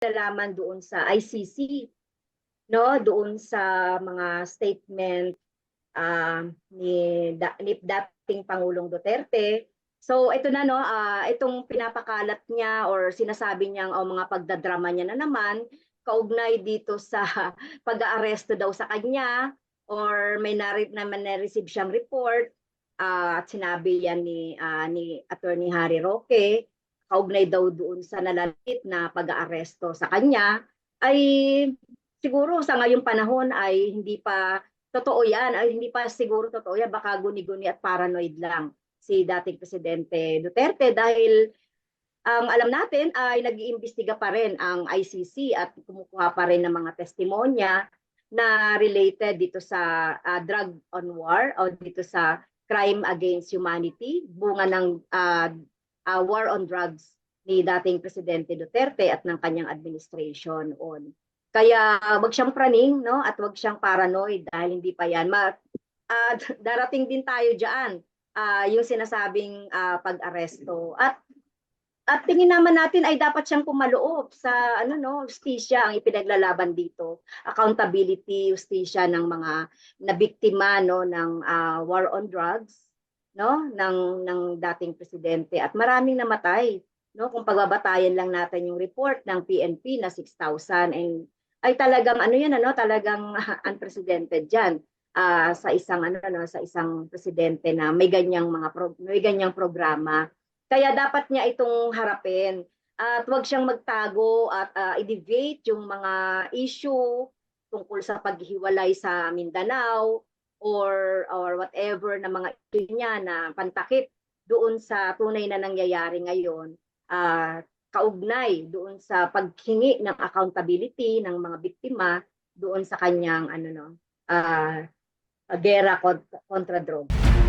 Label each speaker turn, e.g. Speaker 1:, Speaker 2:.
Speaker 1: nalaman doon sa ICC, no? Doon sa mga statement ah, ni, da, ni dating Pangulong Duterte. So ito na no, ah, itong pinapakalat niya or sinasabi niyang o mga pagdadrama niya na naman kaugnay dito sa pag-aaresto daw sa kanya or may nari, naman na-receive siyang report ah, at sinabi yan ni ah, ni Attorney Harry Roque kaugnay daw doon sa nalalapit na pag-aaresto sa kanya ay siguro sa ngayong panahon ay hindi pa totoo yan ay hindi pa siguro totoo yan baka guni-guni at paranoid lang si dating presidente Duterte dahil ang alam natin ay nag-iimbestiga pa rin ang ICC at kumukuha pa rin ng mga testimonya na related dito sa ah, drug on war o dito sa crime against humanity bunga ng ah, ah, war on drugs ni dating presidente Duterte at ng kanyang administration on. Kaya wag siyang praning no? At wag siyang paranoid dahil hindi pa yan. Ma ah, darating din tayo diyan ah, yung sinasabing ah, pag-aresto. At at tingin naman natin ay dapat siyang pumaloob sa ano no justisya ang ipinaglalaban dito. Accountability justisya ng mga nabiktima no ng ah, war on drugs no ng ng dating presidente at maraming namatay no? Kung pagbabatayan lang natin yung report ng PNP na 6,000 and ay talagang ano yan ano? Talagang unprecedented diyan ah, sa isang ano no? Sa isang presidente na may ganyang mga pro, may ganyang programa. Kaya dapat niya itong harapin at wag siyang magtago at ah, i-debate yung mga issue tungkol sa paghiwalay sa Mindanao or or whatever na mga issue niya na pantakip doon sa tunay na nangyayari ngayon ah kaugnay doon sa paghingi ng accountability ng mga biktima doon sa kanyang ano no ah gera kontra, kontra droga.